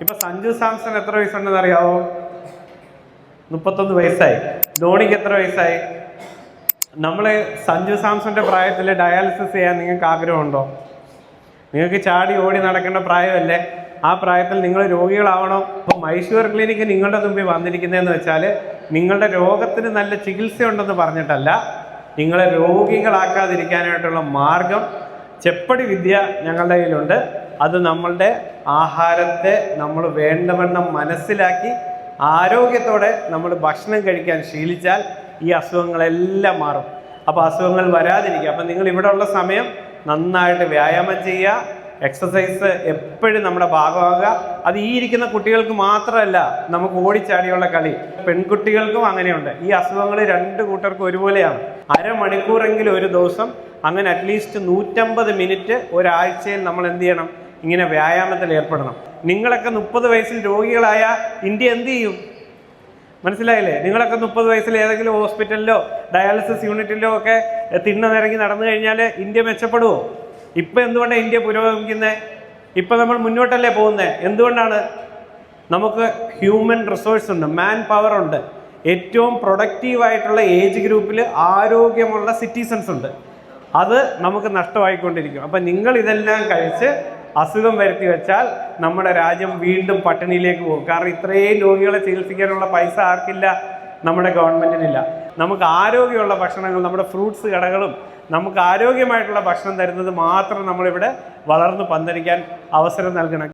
ഇപ്പൊ സഞ്ജു സാംസൺ എത്ര വയസ്സുണ്ടെന്ന് അറിയാവോ? മുപ്പത്തൊന്ന് വയസ്സായി. ധോണിക്ക് എത്ര വയസ്സായി? നമ്മൾ സഞ്ജു സാംസന്റെ പ്രായത്തിൽ ഡയാലിസിസ് ചെയ്യാൻ നിങ്ങൾക്ക് ആഗ്രഹമുണ്ടോ? നിങ്ങൾക്ക് ചാടി ഓടി നടക്കേണ്ട പ്രായമല്ലേ? ആ പ്രായത്തിൽ നിങ്ങൾ രോഗികളാവണോ. അപ്പോൾ മൈസൂർ ക്ലിനിക്ക് നിങ്ങളുടെ മുമ്പിൽ വന്നിരിക്കുന്നതെന്ന് വെച്ചാൽ നിങ്ങളുടെ രോഗത്തിന് നല്ല ചികിത്സയുണ്ടെന്ന് പറഞ്ഞിട്ടല്ല നിങ്ങളെ രോഗികളാക്കാതിരിക്കാനായിട്ടുള്ള മാർഗം ചെപ്പടി വിദ്യ ഞങ്ങളുടെ കയ്യിലുണ്ട്. അത് നമ്മളുടെ ആഹാരത്തെ നമ്മൾ വേണ്ടവണ്ണം മനസ്സിലാക്കി ആരോഗ്യത്തോടെ നമ്മൾ ഭക്ഷണം കഴിക്കാൻ ശീലിച്ചാൽ ഈ അസുഖങ്ങളെല്ലാം മാറും. അപ്പോൾ അസുഖങ്ങൾ വരാതിരിക്കുക. അപ്പം നിങ്ങൾ ഇവിടെ ഉള്ള സമയം നന്നായിട്ട് വ്യായാമം ചെയ്യുക. എക്സസൈസ് എപ്പോഴും നമ്മുടെ ഭാഗമാകുക. അത് ഈ ഇരിക്കുന്ന കുട്ടികൾക്ക് മാത്രമല്ല നമുക്ക് ഓടിച്ചാടിയുള്ള കളി. പെൺകുട്ടികൾക്കും അങ്ങനെയുണ്ട്. ഈ അസുഖങ്ങൾ രണ്ട് കൂട്ടർക്കും ഒരുപോലെയാണ്. അരമണിക്കൂറെങ്കിലും ഒരു ദിവസം അങ്ങനെ അറ്റ്ലീസ്റ്റ് നൂറ്റമ്പത് മിനിറ്റ് ഒരാഴ്ചയിൽ നമ്മൾ എന്ത് ചെയ്യണം? ഇങ്ങനെ വ്യായാമത്തിൽ ഏർപ്പെടണം. നിങ്ങളൊക്കെ മുപ്പത് വയസ്സിൽ രോഗികളായ ഇന്ത്യ എന്ത് ചെയ്യും? മനസ്സിലായില്ലേ? നിങ്ങളൊക്കെ മുപ്പത് വയസ്സിൽ ഏതെങ്കിലും ഹോസ്പിറ്റലിലോ ഡയാലിസിസ് യൂണിറ്റിലോ ഒക്കെ തിണ്ണ നിരങ്ങി നടന്നു കഴിഞ്ഞാൽ ഇന്ത്യ മെച്ചപ്പെടുമോ ഇപ്പം എന്തുകൊണ്ടാണ് ഇന്ത്യ പുരോഗമിക്കുന്നത് ഇപ്പം നമ്മൾ മുന്നോട്ടല്ലേ പോകുന്നത് എന്തുകൊണ്ടാണ്? നമുക്ക് ഹ്യൂമൻ റിസോഴ്സ് ഉണ്ട് മാൻ പവർ ഉണ്ട്. ഏറ്റവും പ്രൊഡക്റ്റീവായിട്ടുള്ള ഏജ് ഗ്രൂപ്പിൽ ആരോഗ്യമുള്ള സിറ്റിസൺസ് ഉണ്ട്. അത് നമുക്ക് നഷ്ടമായിക്കൊണ്ടിരിക്കും. അപ്പം നിങ്ങൾ ഇതെല്ലാം കഴിച്ച് അസുഖം വരുത്തി വെച്ചാൽ നമ്മുടെ രാജ്യം വീണ്ടും പട്ടിണിയിലേക്ക് പോകും. കാരണം ഇത്രയും രോഗികളെ ചികിത്സിക്കാനുള്ള പൈസ ആർക്കില്ല? നമ്മുടെ ഗവൺമെന്റിനില്ല. നമുക്ക് ആരോഗ്യമുള്ള ഭക്ഷണങ്ങൾ നമ്മുടെ ഫ്രൂട്ട്സ് കടകളും നമുക്ക് ആരോഗ്യമായിട്ടുള്ള ഭക്ഷണം തരുന്നത് മാത്രം നമ്മളിവിടെ വളർന്ന് പന്തലിക്കാൻ അവസരം നൽകണം.